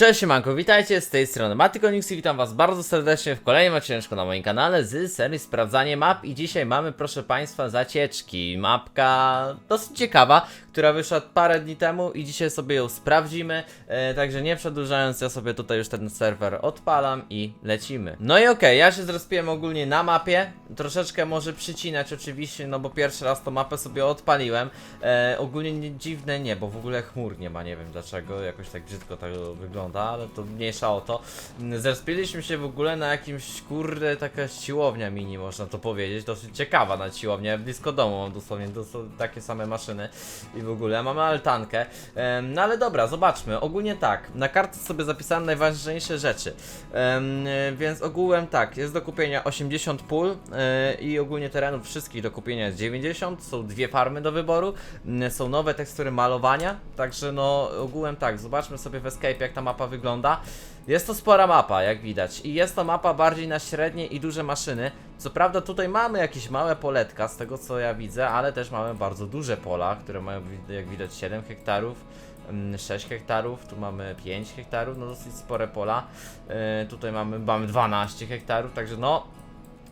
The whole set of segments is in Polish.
Cześć Siemanko, witajcie z tej strony Matykonix i witam was bardzo serdecznie w kolejnym odcinku na moim kanale z serii Sprawdzanie Map. I dzisiaj mamy proszę państwa zacieczki, mapka dosyć ciekawa, która wyszła parę dni temu i dzisiaj sobie ją sprawdzimy, e, także nie przedłużając ja sobie tutaj już ten serwer odpalam i lecimy. No i okej, ja się zrespiłem ogólnie na mapie, troszeczkę może przycinać oczywiście, no bo pierwszy raz tą mapę sobie odpaliłem, e, ogólnie nie, dziwne nie, bo w ogóle chmur nie ma, nie wiem dlaczego, jakoś tak brzydko to wygląda, ale to mniejsza o to. Zrespiliśmy się w ogóle na jakimś, kurde, taka siłownia mini, można to powiedzieć, dosyć ciekawa na siłownia, blisko domu mam dosłownie, dosłownie takie same maszyny i w ogóle, mamy altankę, no ale dobra, zobaczmy, ogólnie tak, na kartce sobie zapisałem najważniejsze rzeczy, e, więc ogółem tak, jest do kupienia 80 pól e, i ogólnie terenów wszystkich do kupienia jest 90, są dwie farmy do wyboru, są nowe tekstury malowania, także no ogółem tak, zobaczmy sobie w Escape jak ta mapa wygląda. Jest to spora mapa, jak widać, i jest to mapa bardziej na średnie i duże maszyny. Co prawda tutaj mamy jakieś małe poletka, z tego co ja widzę, ale też mamy bardzo duże pola, które mają jak widać 7 hektarów. mm, 6 hektarów, tu mamy 5 hektarów, no dosyć spore pola. Yy, tutaj mamy, mamy 12 hektarów, także no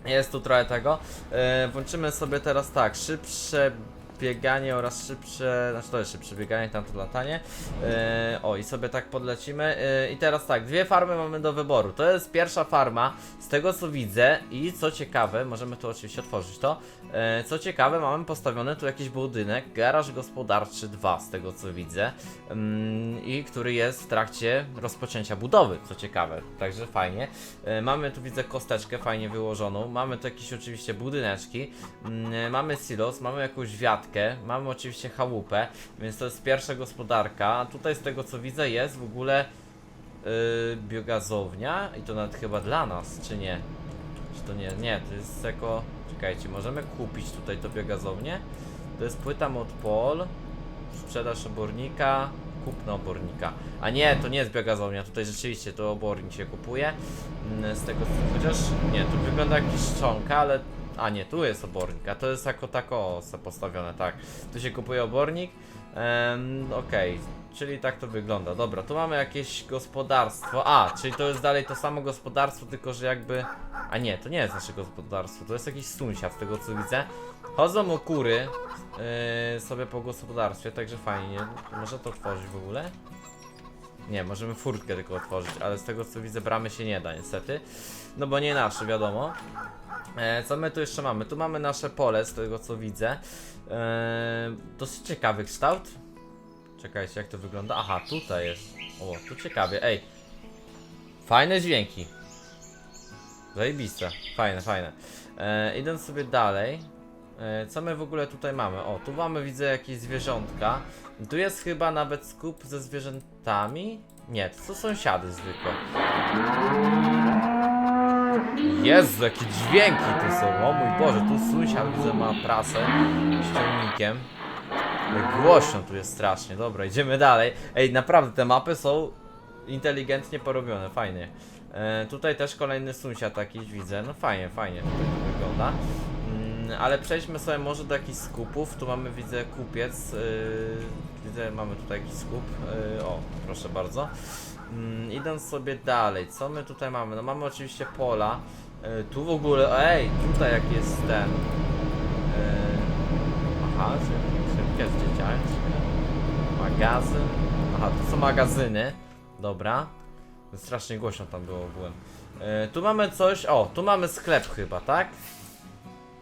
jest tu trochę tego. E, włączymy sobie teraz tak, szybsze bieganie oraz szybsze, znaczy to jest szybsze bieganie, tamto latanie. E, o i sobie tak podlecimy. E, I teraz tak, dwie farmy mamy do wyboru. To jest pierwsza farma, z tego co widzę i co ciekawe, możemy tu oczywiście otworzyć to. E, co ciekawe, mamy postawiony tu jakiś budynek, garaż gospodarczy 2, z tego co widzę. Mm, I który jest w trakcie rozpoczęcia budowy, co ciekawe, także fajnie. Mamy tu widzę kosteczkę fajnie wyłożoną, mamy tu jakieś oczywiście budyneczki, mm, mamy silos, mamy jakąś wiatkę, mamy oczywiście chałupę, więc to jest pierwsza gospodarka. Tutaj z tego co widzę jest w ogóle yy, biogazownia i to nawet chyba dla nas, czy nie? Czy to nie? Nie, to jest jako... Czekajcie, możemy kupić tutaj to biogazownię. To jest płyta Modpol, sprzedaż obornika, kupno obornika. A nie, to nie jest biogazownia, tutaj rzeczywiście to obornik się kupuje. Mm, Z tego, chociaż nie, tu wygląda jak czcionka, ale... A nie, tu jest obornik, a to jest jako tako postawione, tak. Tu się kupuje obornik. Em, Okej, czyli tak to wygląda. Dobra, tu mamy jakieś gospodarstwo. A, czyli to jest dalej to samo gospodarstwo, tylko że jakby... A nie, to nie jest nasze gospodarstwo, to jest jakiś sąsiad, z tego co widzę. Chodzą o kury yy, sobie po gospodarstwie, także fajnie. Może to otworzyć w ogóle? Nie, możemy furtkę tylko otworzyć, ale z tego co widzę bramy się nie da niestety. No bo nie nasze, wiadomo. E, co my tu jeszcze mamy? Tu mamy nasze pole, z tego co widzę. E, dosyć ciekawy kształt. Czekajcie, jak to wygląda. Aha, tutaj jest. O, tu ciekawie. Ej. Fajne dźwięki. Zajebiste. Fajne, fajne. E, idąc sobie dalej. E, co my w ogóle tutaj mamy? O, tu mamy, widzę, jakieś zwierzątka. Tu jest chyba nawet skup ze zwierzętami. Nie, to są sąsiady zwykłe. Jezu, jakie dźwięki tu są. O mój Boże, tu sąsiad widzę ma prasę z ciągnikiem. Głośno tu jest strasznie. Dobra, idziemy dalej. Ej, naprawdę te mapy są inteligentnie porobione, fajnie. E, tutaj też kolejny sąsiad jakiś widzę. No fajnie, fajnie tutaj to wygląda. Ale przejdźmy sobie może do jakichś skupów. Tu mamy, widzę, kupiec. Yy, widzę, mamy tutaj jakiś skup. Yy, o, proszę bardzo. Mm, idąc sobie dalej, co my tutaj mamy? No mamy oczywiście pola. Yy, tu w ogóle, ej, tutaj jak jest ten. Yy, aha, szybkie z. Magazyn. Aha, to są magazyny. Dobra. Strasznie głośno tam było ogółem. Yy, tu mamy coś, o, tu mamy sklep chyba, tak?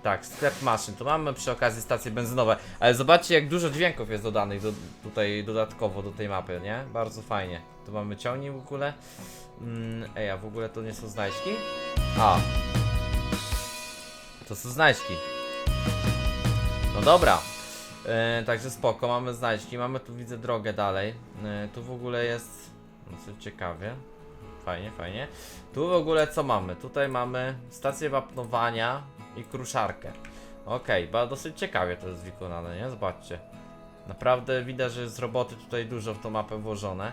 Tak, sklep maszyn. Tu mamy przy okazji stacje benzynowe. Ale zobaczcie, jak dużo dźwięków jest dodanych do, tutaj dodatkowo do tej mapy, nie? Bardzo fajnie. Tu mamy ciągnik w ogóle. Mm, ej, a w ogóle to nie są znajdźki? A. To są znajdźki. No dobra. E, także spoko, mamy znajdźki. Mamy tu, widzę, drogę dalej. E, tu w ogóle jest... No co ciekawie. Fajnie, fajnie. Tu w ogóle co mamy? Tutaj mamy stację wapnowania i kruszarkę. Okej, okay, dosyć ciekawie to jest wykonane, nie? Zobaczcie. Naprawdę widać, że jest roboty tutaj dużo w tą mapę włożone.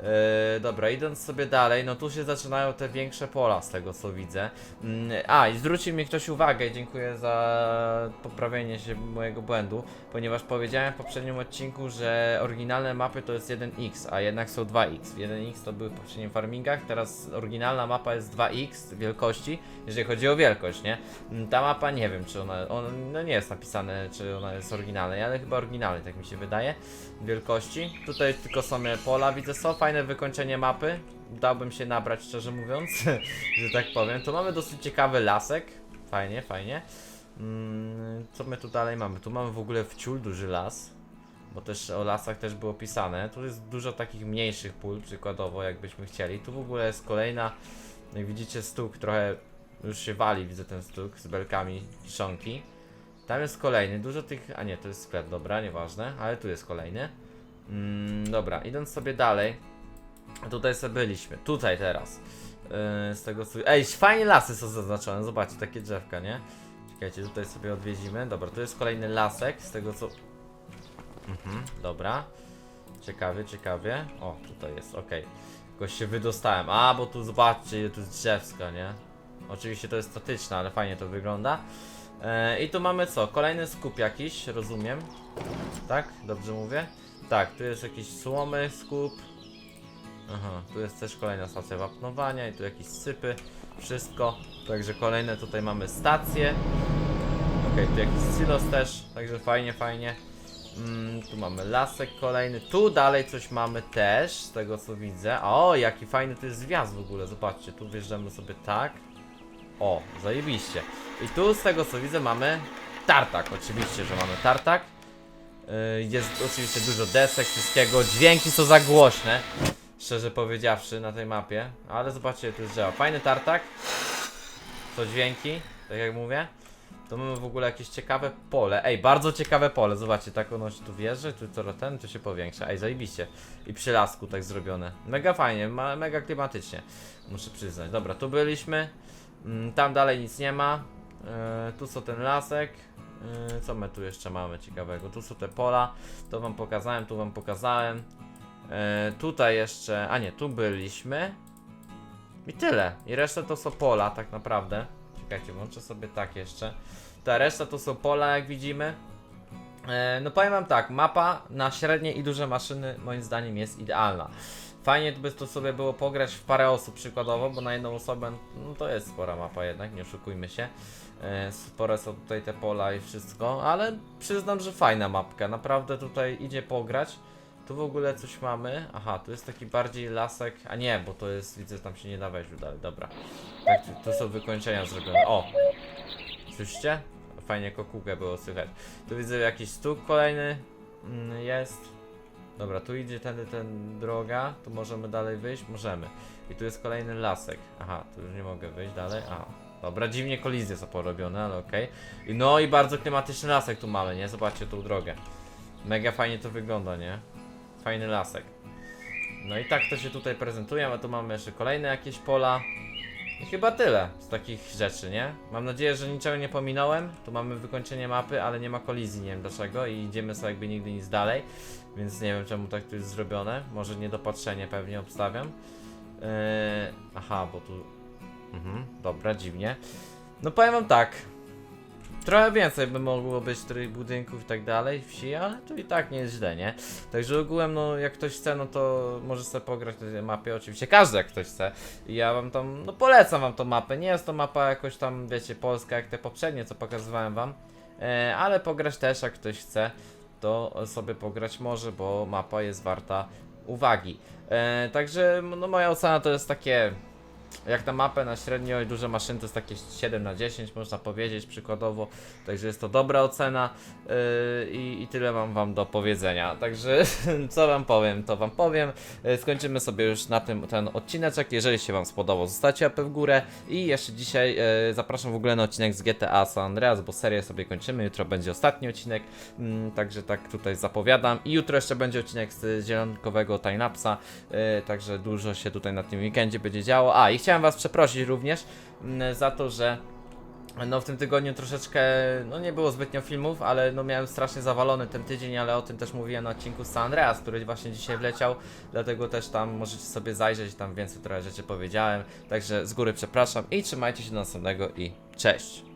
Yy, dobra, idąc sobie dalej, no tu się zaczynają te większe pola z tego co widzę. Mm, a, i zwrócił mi ktoś uwagę, dziękuję za poprawienie się mojego błędu, ponieważ powiedziałem w poprzednim odcinku, że oryginalne mapy to jest 1x, a jednak są 2x. 1x to były w poprzednich farmingach, teraz oryginalna mapa jest 2x wielkości, jeżeli chodzi o wielkość, nie? Mm, Ta mapa nie wiem, czy ona, ona no nie jest napisane, czy ona jest oryginalna, ale chyba oryginalny, tak mi się wydaje, wielkości. Tutaj tylko same pola widzę są, fajne wykończenie mapy, dałbym się nabrać, szczerze mówiąc, że tak powiem. Tu mamy dosyć ciekawy lasek, fajnie, fajnie. Mm, co my tu dalej mamy? Tu mamy w ogóle wciul duży las, bo też o lasach też było pisane. Tu jest dużo takich mniejszych pól, przykładowo, jakbyśmy chcieli. Tu w ogóle jest kolejna, jak widzicie, stuk trochę już się wali, widzę ten stuk z belkami trzonki. Tam jest kolejny, dużo tych, a nie, to jest sklep, dobra, nieważne, ale tu jest kolejny. Mm, dobra, idąc sobie dalej, tutaj sobie byliśmy, tutaj teraz. Yy, z tego co... Ej, fajnie lasy są zaznaczone, zobaczcie, takie drzewka, nie? Czekajcie, tutaj sobie odwiedzimy. Dobra, tu jest kolejny lasek, z tego co... Mhm, dobra. Ciekawie, ciekawie. O, tutaj jest, okej. Jakoś się wydostałem. A, bo tu zobaczcie, tu jest drzewska, nie? Oczywiście to jest statyczne, ale fajnie to wygląda. E, I tu mamy co? Kolejny skup jakiś, rozumiem. Tak? Dobrze mówię? Tak, tu jest jakiś słomy skup. Aha, tu jest też kolejna stacja wapnowania i tu jakieś sypy, wszystko. Także kolejne tutaj mamy stacje. Okej, tu jakiś silos też, także fajnie, fajnie. Mm, tu mamy lasek kolejny, tu dalej coś mamy też, z tego co widzę. O, jaki fajny to jest zwiast w ogóle, zobaczcie, tu wjeżdżamy sobie tak. O, zajebiście. I tu z tego co widzę mamy tartak, oczywiście, że mamy tartak. Yy, Jest oczywiście dużo desek, wszystkiego, dźwięki są za głośne, szczerze powiedziawszy, na tej mapie. Ale zobaczcie, tu jest działa. Fajny tartak, co dźwięki, tak jak mówię. To mamy w ogóle jakieś ciekawe pole. Ej, bardzo ciekawe pole. Zobaczcie, tak ono się tu wjeżdża, tu to ten, tu się powiększa. Ej, zajebiście. I przy lasku tak zrobione. Mega fajnie, mega klimatycznie. Muszę przyznać. Dobra, tu byliśmy. Mm, Tam dalej nic nie ma. E, tu są ten lasek. E, co my tu jeszcze mamy ciekawego? Tu są te pola. To wam pokazałem, tu wam pokazałem. E, tutaj jeszcze. A nie, tu byliśmy. I tyle. I reszta to są pola, tak naprawdę. Czekajcie, włączę sobie tak jeszcze. Ta reszta to są pola, jak widzimy. No powiem wam tak, mapa na średnie i duże maszyny moim zdaniem jest idealna. Fajnie by to sobie było pograć w parę osób przykładowo, bo na jedną osobę no to jest spora mapa jednak, nie oszukujmy się. E, spore są tutaj te pola i wszystko, ale przyznam, że fajna mapka, naprawdę tutaj idzie pograć. Tu w ogóle coś mamy. Aha, tu jest taki bardziej lasek. A nie, bo to jest, widzę, tam się nie da wejść dalej. Dobra. Tak, tu są wykończenia zrobione. O! Słyszycie? Fajnie kokułkę było słychać. Tu widzę jakiś stuk kolejny. mm, Jest. Dobra, tu idzie tędy ten droga. Tu możemy dalej wyjść? Możemy. I tu jest kolejny lasek. Aha, tu już nie mogę wyjść dalej. A. Dobra, dziwnie kolizje są porobione, ale okej. I No i bardzo klimatyczny lasek tu mamy, nie? Zobaczcie tą drogę. Mega fajnie to wygląda, nie? Fajny lasek. No i tak to się tutaj prezentuje, a tu mamy jeszcze kolejne jakieś pola. I chyba tyle z takich rzeczy, nie? Mam nadzieję, że niczego nie pominąłem. Tu mamy wykończenie mapy, ale nie ma kolizji, nie wiem dlaczego i idziemy sobie jakby nigdy nic dalej. Więc nie wiem czemu tak tu jest zrobione. Może niedopatrzenie pewnie obstawiam. Yy, aha, bo tu... Mhm, dobra, dziwnie. No powiem wam tak. Trochę więcej by mogło być tych budynków i tak dalej, wsi, ale to i tak nie jest źle, nie? Także ogółem, no jak ktoś chce, no to może sobie pograć na tej mapie, oczywiście każdy jak ktoś chce. I ja wam tam, no polecam wam tą mapę, nie jest to mapa jakoś tam, wiecie, polska jak te poprzednie, co pokazywałem wam. E, ale pograć też jak ktoś chce, to sobie pograć może, bo mapa jest warta uwagi. E, także, no moja ocena to jest takie jak na mapę na średnio i duże maszyny to jest takie 7 na 10 można powiedzieć przykładowo, także jest to dobra ocena yy, i, tyle mam wam do powiedzenia, także co wam powiem, to wam powiem, yy, skończymy sobie już na tym ten odcineczek, jeżeli się wam spodobał zostawcie łapę w górę. I jeszcze dzisiaj yy, zapraszam w ogóle na odcinek z GTA San Andreas, bo serię sobie kończymy, jutro będzie ostatni odcinek, mm, także tak tutaj zapowiadam. I jutro jeszcze będzie odcinek z zielonkowego timelapsa, yy, także dużo się tutaj na tym weekendzie będzie działo, a i chciałem was przeprosić również mm, za to, że No w tym tygodniu troszeczkę, no nie było zbytnio filmów, ale no miałem strasznie zawalony ten tydzień, ale o tym też mówiłem na odcinku San Andreas, który właśnie dzisiaj wleciał, dlatego też tam możecie sobie zajrzeć, tam więcej trochę rzeczy powiedziałem, także z góry przepraszam i trzymajcie się do następnego i cześć!